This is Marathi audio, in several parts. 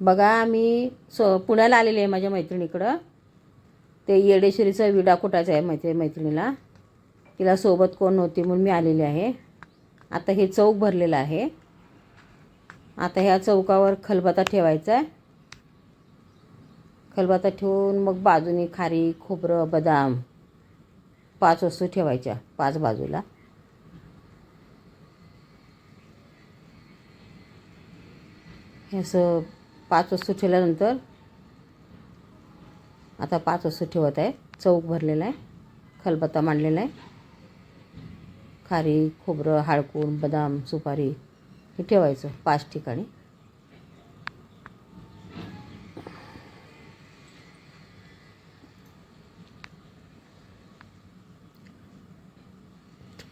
बघा मी सो पुण्याला आलेले आहे माझ्या मैत्रिणीकडं. ते येडेश्वरीचा विडा कुटायचा आहे मैत्री मैत्रिणीला. तिला सोबत कोण नव्हती म्हणून मी आलेली आहे. आता हे चौक भरलेलं आहे. आता ह्या चौकावर खलबता ठेवायचा आहे. खलबता ठेवून मग बाजूनी खारी खोबरं बदाम पाच वस्तू ठेवायच्या पाच बाजूला. हे असं पाच वस्तू ठेवल्यानंतर आता पाच वस्तू ठेवत आहे. चौक भरलेला आहे. खलबत्ता मांडलेला आहे. खारी खोबरं हाळकूण बदाम सुपारी हे ठेवायचं पाच ठिकाणी.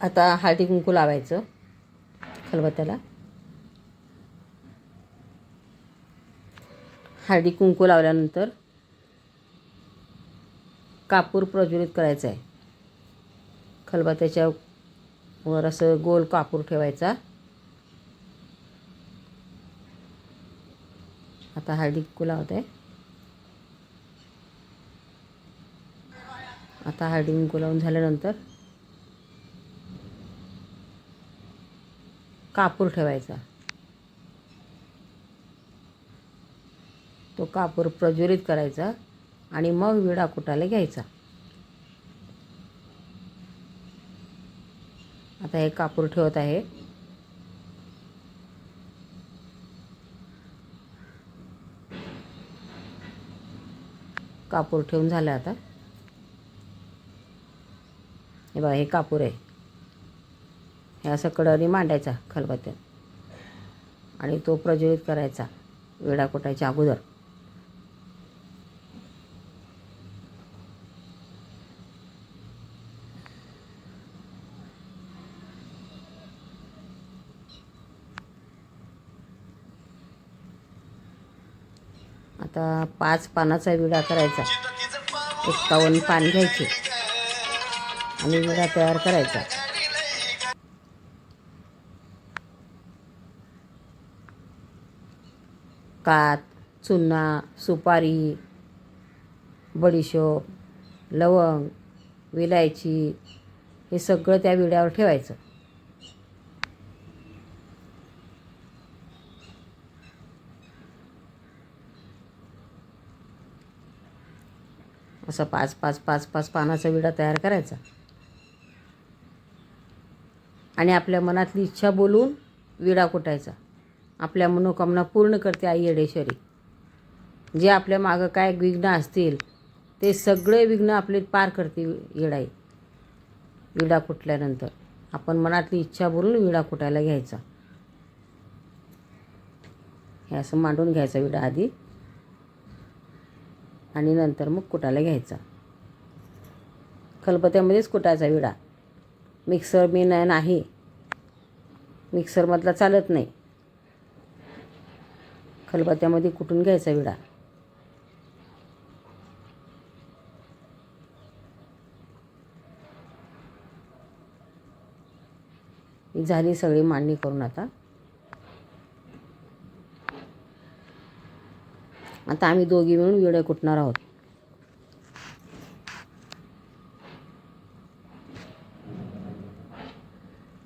आता हळदी कुंकू लावायचं खलबत्त्याला. हळदी कुंकू लावल्यानंतर कापूर प्रज्वलित करायचा आहे. खलबत्त्याच्या वर असं गोल कापूर ठेवायचा. आता हळदी कुंकू लावत. आहे आता हळदी कुंकू लावून झाल्यानंतर कापूर ठेवायचा. तो कापूर प्रज्वलित करायचा आणि मग विडा कुटायला घ्यायचा. आता हे कापूर ठेवत आहे. कापूर ठेवून झालं आता. हे बघा हे कापूर आहे. हे असं कडनी मांडायचा खलबत्त्यात आणि तो प्रज्वलित करायचा विडा कुटायच्या अगोदर. आता पाच पानाचा विडा करायचा. एक पावन पान घ्यायचे. आणि विडा तयार करायचा. कात चुन्ना सुपारी बडीशोप लवंग विलायची हे सगळं त्या विड्यावर ठेवायचं. असं पाच पाच पाच पाच पानाचा विडा तयार करायचा. आणि आपल्या मनातली इच्छा बोलून विडा कुटायचा. आपल्या मनोकामना पूर्ण करते आई येडेश्वरी. जे आपल्या मागं काय विघ्न असतील ते सगळे विघ्न आपले पार करते येडाई. विडा कुटल्यानंतर आपण मनातली इच्छा बोलून विडा कुटायला घ्यायचा. हे असं मांडून घ्यायचा विडा आधी. आणि नंतर मग कुटायला घ्यायचा. खलबत्यामध्येच कुटायचा विडा. मिक्सर मी नाही नाही. मिक्सरमधला चालत नाही. खलबत्यामध्ये कुटून घ्यायचा विडा. झाली सगळी मांडणी करून आता. आता आम्ही दोघी मिळून विडे कुटणार आहोत?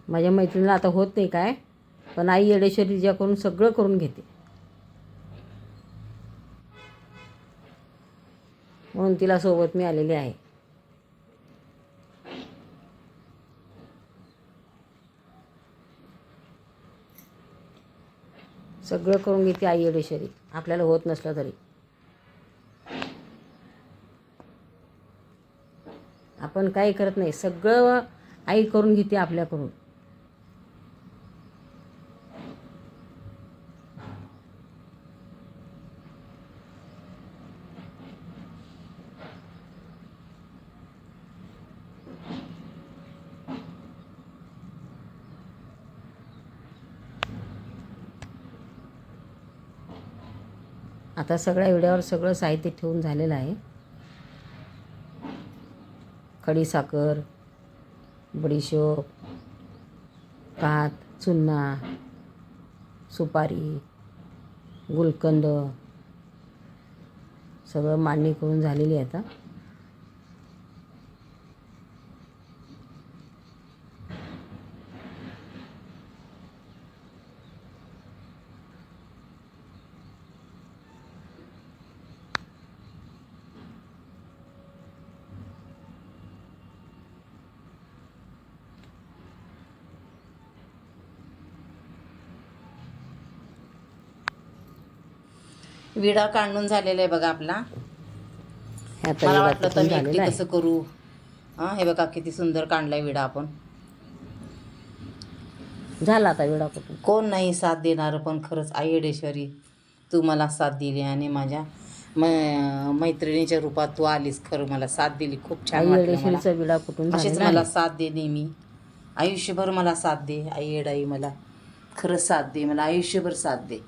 माझ्या मैत्रिणीला आता होत नाही काय पण आई येडेश्वरी तिच्याकडून सगळं करून घेते. म्हणून तिला सोबत मी आलेली आहे. सगळं करून घेते आई येडेश्वरी आपल्याला होत नसलं तरी. आपण काही करत नाही. सगळं आई करून घेते आपल्याकडून. आता सगळ्या विड्यावर सगळं साहित्य ठेवून झालेलं आहे. खडीसाखर बडीशोप कात चुन्ना सुपारी गुलकंद सगळं मांडणी करून झालेली आहे आता. विडा काढून झालेला आहे बघा आपला. मला वाटलं तर मी एकटी कसं करू? हां हे बघा किती सुंदर काढलाय विडा आपण. झाला आता विडा कुठून? कोण नाही साथ देणारं पण खरंच आई येडेश्वरी तू मला साथ दिली आणि माझ्या मै मैत्रिणीच्या रूपात तू आलीस खरं मला साथ दिली. खूप छान वाटलं मला. विडा कुठून अशीच झालेला मला साथ दे नेहमी. आयुष्यभर मला साथ दे आई येडाई मला. खरंच साथ दे मला आयुष्यभर साथ दे.